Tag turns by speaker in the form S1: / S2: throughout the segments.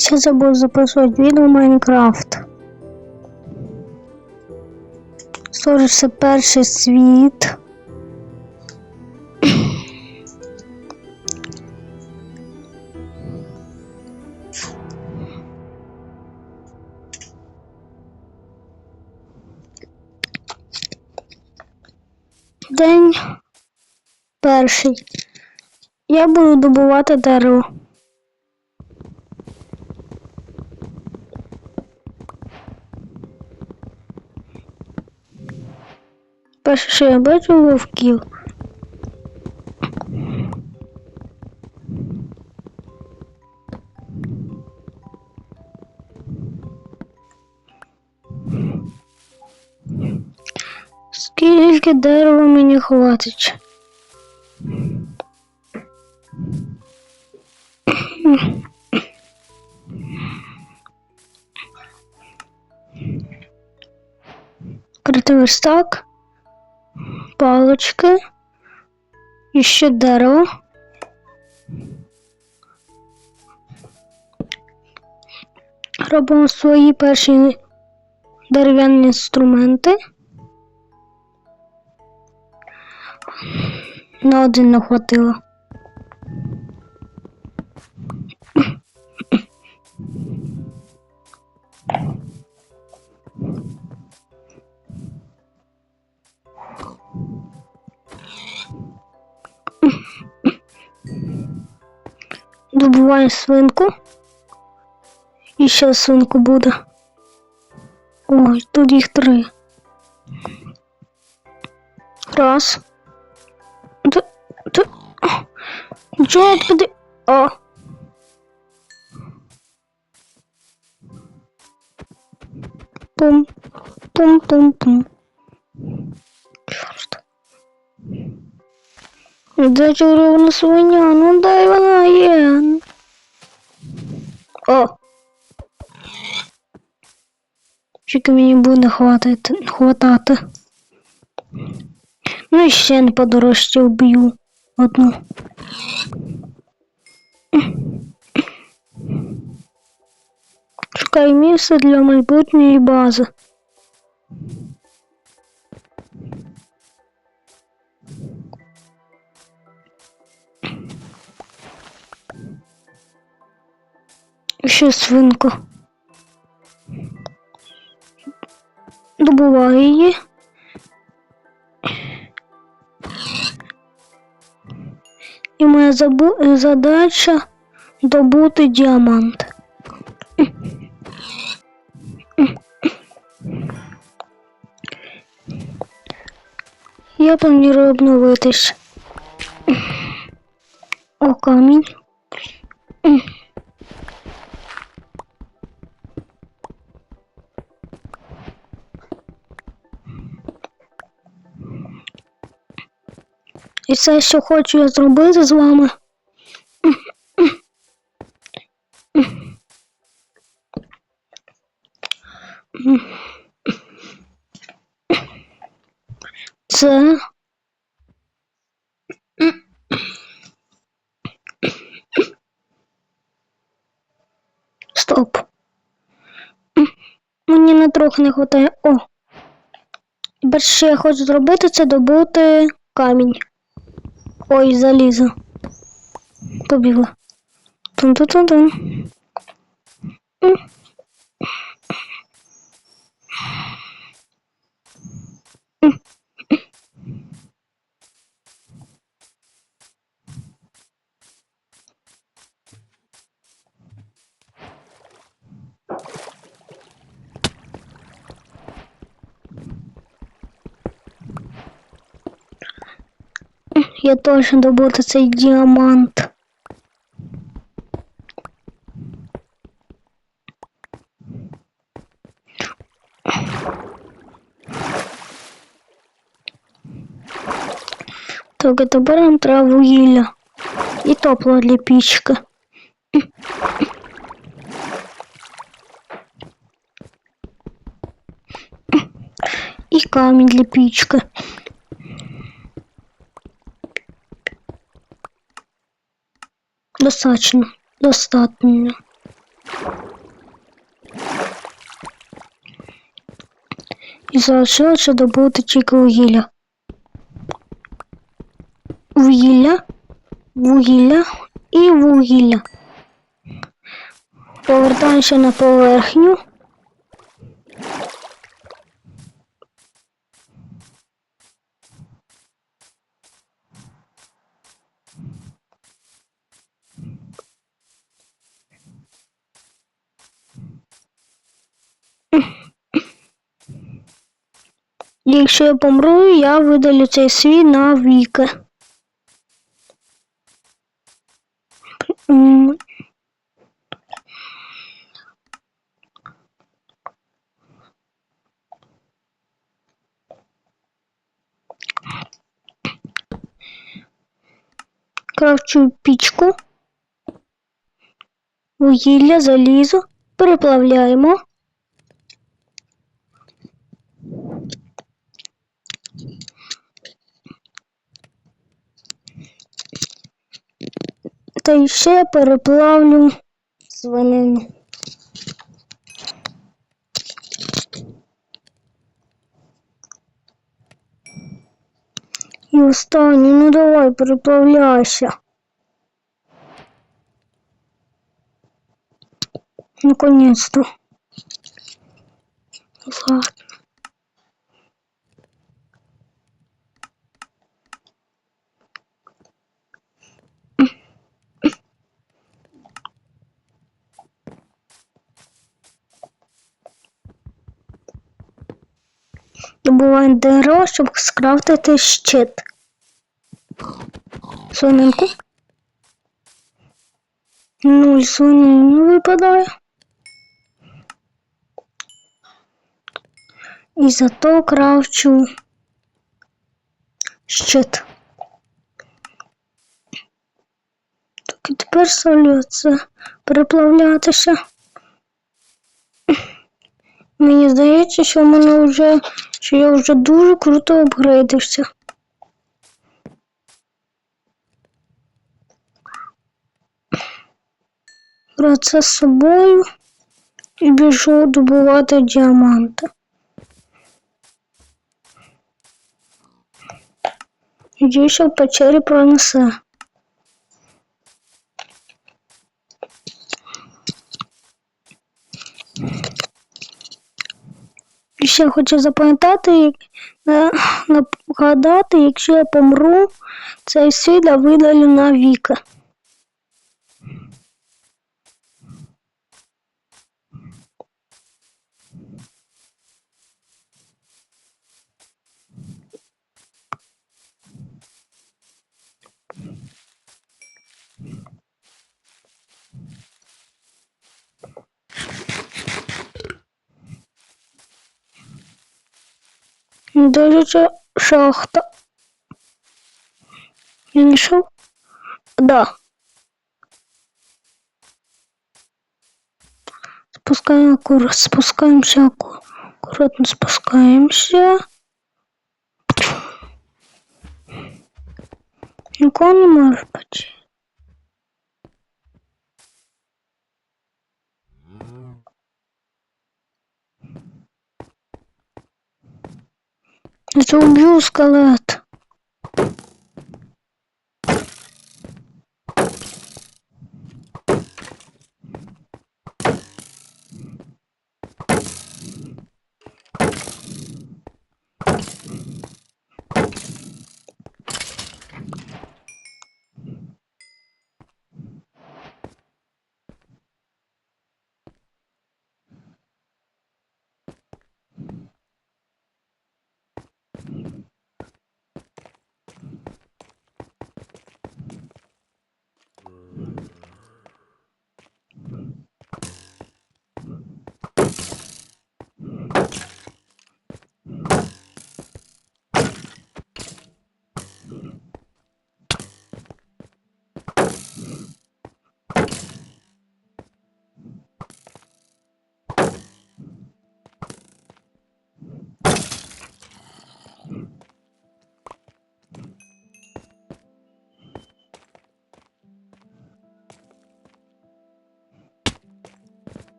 S1: Ще забув записувати відео Майнкрафт. Сорі, це перший світ. День перший. Я буду добувати дерево. Перше, що я бачу вовків. Скільки дерева мені хватить? Критий верстак, палочки, еще дерево. Робимо свої перші дерев'яні інструменти. На один не хватило. Добуваю свинку. І ще свинку буде. Ой, тут їх три. Раз. Д, д, туди? О. Пум. Пум, Де чаровна свиня? Ну дай вона є. О. Тільки мені буде хватати, хватати. Ну і ще не подорожче вб'ю одну. Шукаю місце для майбутньої бази. Ще свинку. Добуваю її. І моя забу- задача добути діамант. Я планую обновитись. О, камінь. І все, що хочу я зробити з вами. Це. Стоп. Мені на трохи не вистачає. О. Що я хочу зробити, це добути камінь. Oi, Zalisa. Dobigo. Tum, tum, tum, tum. Hum. Я точно добути цей діамант. Так, а тепер нам треба вугілля і топло для пічки. І камінь для пічки. Достаточно. Достатньо. І залишилося добути тільки вугілля. Вугілля, вугілля і вугілля. Повертаємося на поверхню. Якщо я помру, я видалю цей світ на віки. Кравчу пічку. Вугілля, залізо. Переплавляємо. Та й ще переплавлю свинину. І останнє, ну давай, переплавляйся. Наконец-то. Ладно. Добуваємо дерево, щоб скрафтити щит. Свининку. Нуль свинин випадає. І зато кравчу щит. Так і тепер солю це переплавлятися. Мені здається, що в мене вже, що я вже дуже круто апгрейдився. Брати це з собою і біжу добувати діаманти. Надіюся, в печері пронесе. Ще хочу запам'ятати, е, нагадати, якщо я помру, цей світ я видалю на віки. Даже це шахта. Я знайшов? Да. Спускаємо аккуратно, спускаємося аку- акуратно спускаємося. Нікого не може бути. Я убью уб'ю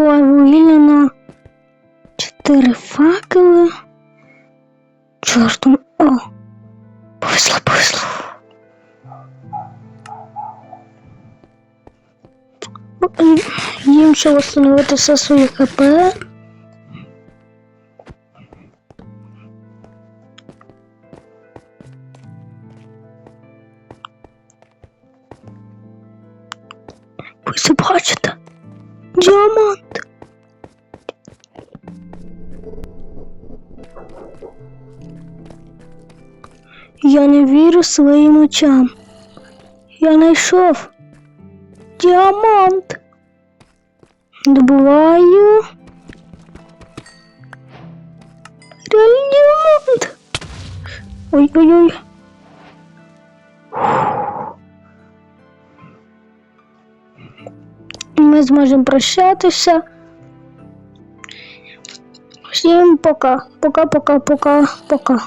S1: скелет. Добуваю чотири факели. Чортом. О! Повезло, повезло. Їм ще встановити все своє ХП. Ви це бачите? Діамант. Я не вірю своїм очам. Я знайшов діамант. Добуваю. Реальний діамант. Ой-ой-ой. Ми зможемо прощатися. Всім пока. Пока, пока, пока, пока.